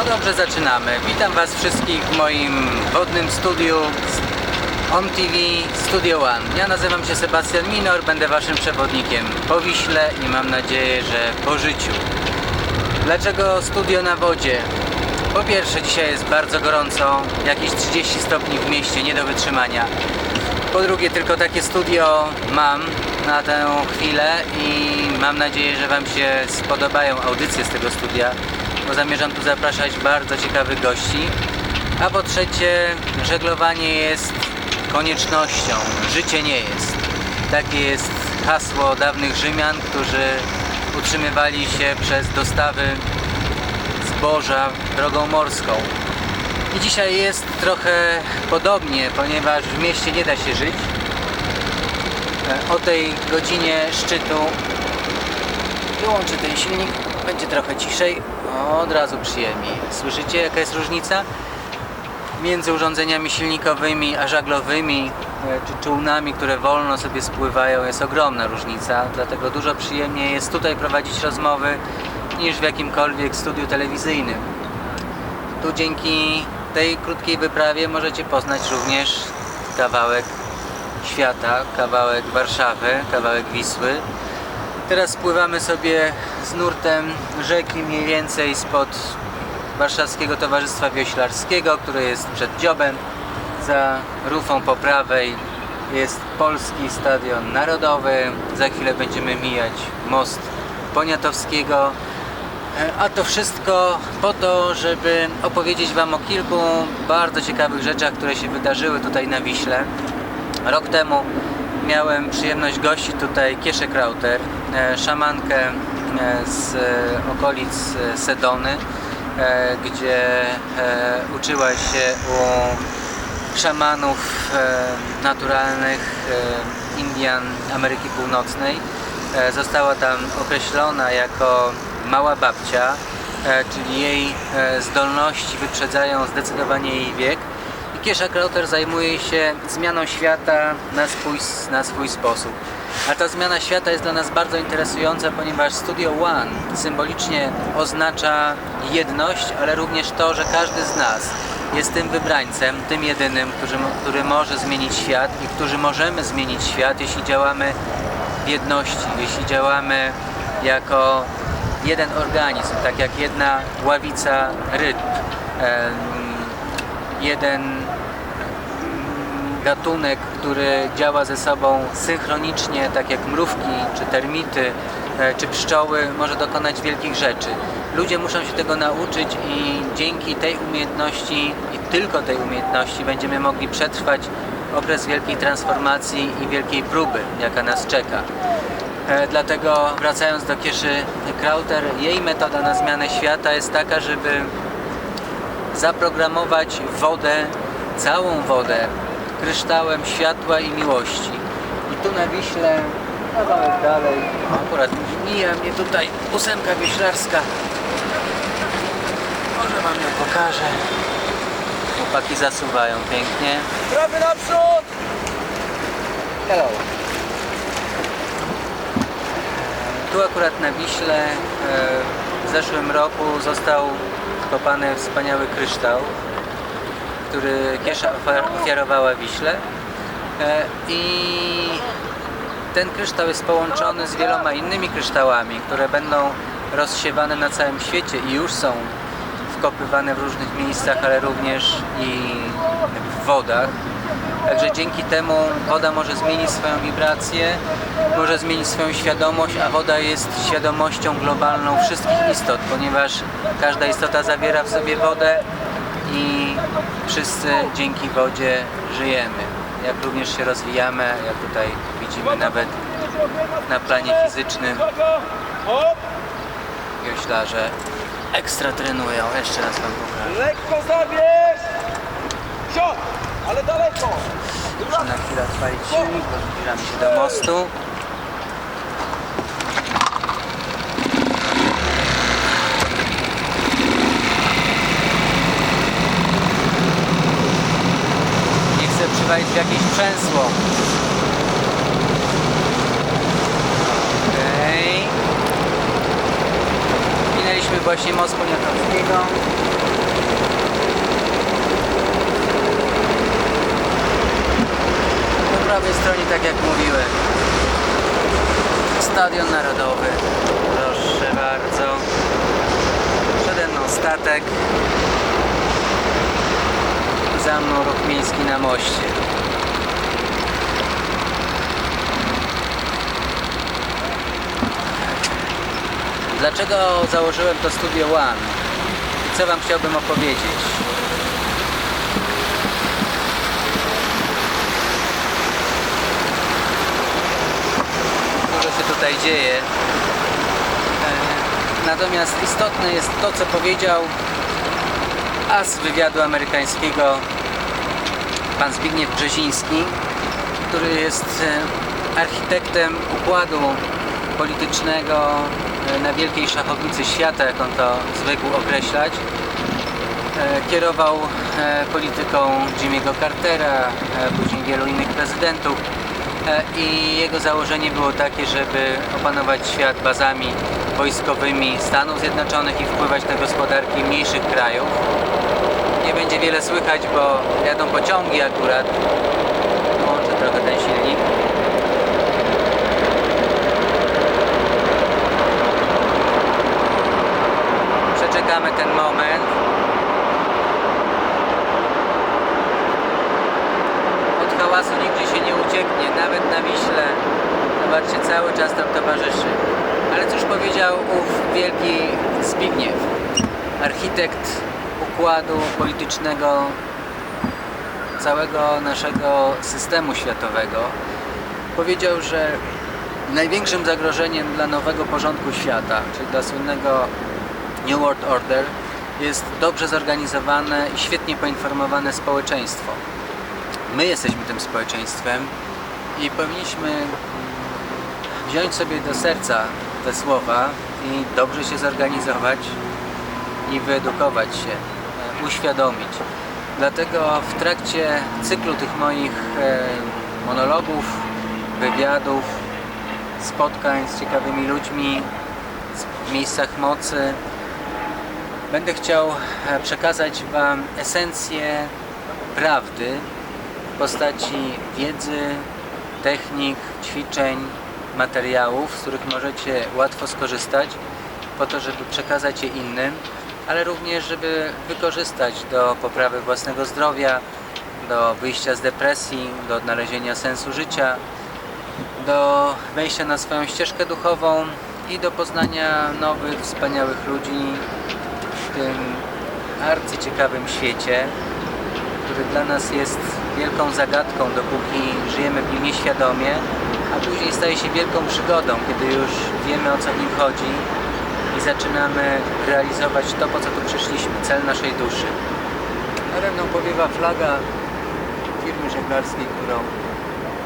No dobrze, zaczynamy. Witam Was wszystkich w moim wodnym studiu On TV Studio One. Ja nazywam się Sebastian Minor, będę Waszym przewodnikiem po Wiśle i mam nadzieję, że po życiu. Dlaczego studio na wodzie? Po pierwsze, dzisiaj jest bardzo gorąco, jakieś 30 stopni w mieście, nie do wytrzymania. Po drugie, tylko takie studio mam na tę chwilę i mam nadzieję, że Wam się spodobają audycje z tego studia, bo zamierzam tu zapraszać bardzo ciekawych gości. A po trzecie, żeglowanie jest koniecznością, życie nie jest. Takie jest hasło dawnych Rzymian, którzy utrzymywali się przez dostawy zboża drogą morską. I dzisiaj jest trochę podobnie, ponieważ w mieście nie da się żyć. E, O tej godzinie szczytu wyłączę ten silnik, będzie trochę ciszej, od razu przyjemniej. Słyszycie jaka jest różnica? Między urządzeniami silnikowymi a żaglowymi e, czy czółnami, które wolno sobie spływają jest ogromna różnica, dlatego dużo przyjemniej jest tutaj prowadzić rozmowy niż w jakimkolwiek studiu telewizyjnym. Tu dzięki tej krótkiej wyprawie możecie poznać również kawałek świata, kawałek Warszawy, kawałek Wisły. Teraz pływamy sobie z nurtem rzeki mniej więcej spod Warszawskiego Towarzystwa Wioślarskiego, które jest przed dziobem. Za rufą po prawej jest Polski Stadion Narodowy. Za chwilę będziemy mijać most Poniatowskiego. E, A to wszystko po to, żeby opowiedzieć Wam o kilku bardzo ciekawych rzeczach, które się wydarzyły tutaj na Wiśle. Rok temu miałem przyjemność gościć tutaj Kieszę Krauter, e, szamankę e, z e, okolic Sedony, gdzie uczyła się u szamanów naturalnych Indian Ameryki Północnej. Została tam określona jako mała babcia, czyli jej zdolności wyprzedzają zdecydowanie jej wiek. I Kiesza Krauter zajmuje się zmianą świata na swój, na swój sposób. A ta zmiana świata jest dla nas bardzo interesująca, ponieważ Studio One symbolicznie oznacza jedność, ale również to, że każdy z nas jest tym wybrańcem, tym jedynym, który, który może zmienić świat i którzy możemy zmienić świat, jeśli działamy w jedności, jeśli działamy jako jeden organizm, tak jak jedna ławica ryb, jeden gatunek, który działa ze sobą synchronicznie, tak jak mrówki, czy termity, e, czy pszczoły, może dokonać wielkich rzeczy. Ludzie muszą się tego nauczyć i dzięki tej umiejętności i tylko tej umiejętności będziemy mogli przetrwać okres wielkiej transformacji i wielkiej próby, jaka nas czeka. E, Dlatego wracając do Kieszy Krauter, jej metoda na zmianę świata jest taka, żeby zaprogramować wodę, całą wodę, kryształem światła i miłości. I tu na Wiśle, kawałek dalej, akurat mija mnie tutaj ósemka wioślarska. Może Wam ją pokażę. Chłopaki zasuwają pięknie. Prawy naprzód! Hello. Tu akurat na Wiśle e, w zeszłym roku został wkopany wspaniały kryształ, który Kiesza ofiar- ofiarowała Wiśle. E, I ten kryształ jest połączony z wieloma innymi kryształami, które będą rozsiewane na całym świecie i już są wkopywane w różnych miejscach, ale również i w wodach. Także dzięki temu woda może zmienić swoją wibrację, może zmienić swoją świadomość, a woda jest świadomością globalną wszystkich istot, ponieważ każda istota zawiera w sobie wodę i wszyscy dzięki wodzie żyjemy. Jak również się rozwijamy, jak tutaj widzimy nawet na planie fizycznym wioślarze ekstra trenują. Jeszcze raz Wam pokażę. Lekko zabierz! Ciot! Ale daleko! Na chwilę odpalić silnik, bo zbliżamy się do mostu. jakieś przęsło. Okej. Okay. Minęliśmy właśnie most poniatowskiego. Po prawej stronie, tak jak mówiłem, Stadion Narodowy. Proszę bardzo. Przede mną statek za mną rok miejski na moście. Dlaczego założyłem to Studio One? Co Wam chciałbym opowiedzieć? Dużo się tutaj dzieje. E, Natomiast istotne jest to, co powiedział as wywiadu amerykańskiego pan Zbigniew Brzeziński, który jest e, architektem układu politycznego na wielkiej szachownicy świata, jak on to zwykł określać. E, Kierował e, polityką Jimmy'ego Cartera, e, później wielu innych prezydentów i jego założenie było takie, żeby opanować świat bazami wojskowymi Stanów Zjednoczonych i wpływać na gospodarki mniejszych krajów. Nie będzie wiele słychać, bo jadą pociągi akurat. Włączę trochę ten silnik. Ten moment. Od hałasu nigdzie się nie ucieknie, nawet na Wiśle. Zobaczcie, cały czas tam towarzyszy. Ale cóż powiedział ów wielki Zbigniew, architekt układu politycznego całego naszego systemu światowego. Powiedział, że największym zagrożeniem dla nowego porządku świata, czyli dla słynnego New World Order, jest dobrze zorganizowane i świetnie poinformowane społeczeństwo. My jesteśmy tym społeczeństwem i powinniśmy wziąć sobie do serca te słowa i dobrze się zorganizować i wyedukować się, e, uświadomić. Dlatego w trakcie cyklu tych moich e, monologów, wywiadów, spotkań z ciekawymi ludźmi w miejscach mocy będę chciał e, przekazać Wam esencję prawdy w postaci wiedzy, technik, ćwiczeń, materiałów, z których możecie łatwo skorzystać po to, żeby przekazać je innym, ale również, żeby wykorzystać do poprawy własnego zdrowia, do wyjścia z depresji, do odnalezienia sensu życia, do wejścia na swoją ścieżkę duchową i do poznania nowych, wspaniałych ludzi tym arcyciekawym świecie, który dla nas jest wielką zagadką, dopóki żyjemy w nim nieświadomie, a później staje się wielką przygodą, kiedy już wiemy o co w nim chodzi i zaczynamy realizować to, po co tu przyszliśmy, cel naszej duszy. Nade mną powiewa flaga firmy żeglarskiej, którą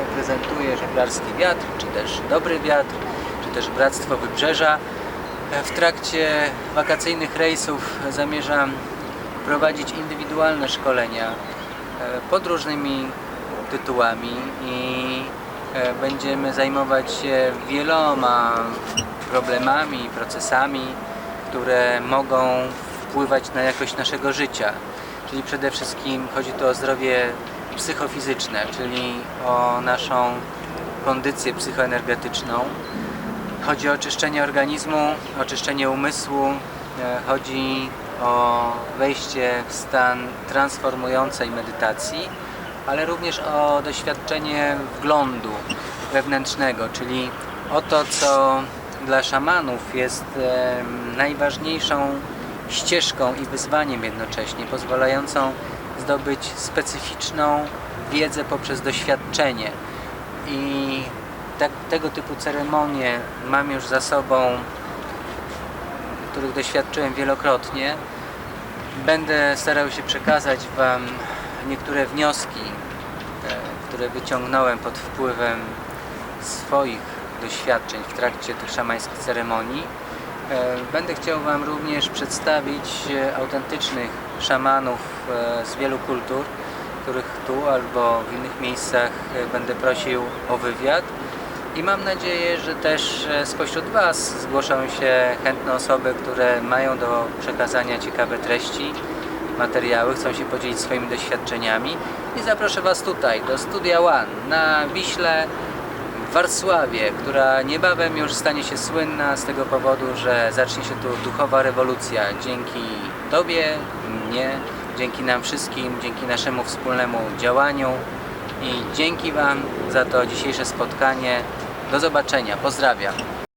reprezentuje żeglarski wiatr, czy też dobry wiatr, czy też Bractwo Wybrzeża. W trakcie wakacyjnych rejsów zamierzam prowadzić indywidualne szkolenia e, pod różnymi tytułami i e, będziemy zajmować się wieloma problemami, procesami, które mogą wpływać na jakość naszego życia. Czyli przede wszystkim chodzi tu o zdrowie psychofizyczne, czyli o naszą kondycję psychoenergetyczną. Chodzi o oczyszczenie organizmu, oczyszczenie umysłu, e, chodzi o wejście w stan transformującej medytacji, ale również o doświadczenie wglądu wewnętrznego, czyli o to, co dla szamanów jest em, najważniejszą ścieżką i wyzwaniem jednocześnie, pozwalającą zdobyć specyficzną wiedzę poprzez doświadczenie. I tak, tego typu ceremonie mam już za sobą, których doświadczyłem wielokrotnie. Będę starał się przekazać Wam niektóre wnioski, e, które wyciągnąłem pod wpływem swoich doświadczeń w trakcie tych szamańskich ceremonii. E, Będę chciał Wam również przedstawić e, autentycznych szamanów e, z wielu kultur, których tu albo w innych miejscach będę prosił o wywiad. I mam nadzieję, że też e, spośród Was zgłoszą się chętne osoby, które mają do przekazania ciekawe treści materiały, chcą się podzielić swoimi doświadczeniami i zaproszę Was tutaj do Studia One na Wiśle w Warsławie, która niebawem już stanie się słynna z tego powodu, że zacznie się tu duchowa rewolucja dzięki Tobie, mnie, dzięki nam wszystkim, dzięki naszemu wspólnemu działaniu i dzięki Wam za to dzisiejsze spotkanie. Do zobaczenia, pozdrawiam.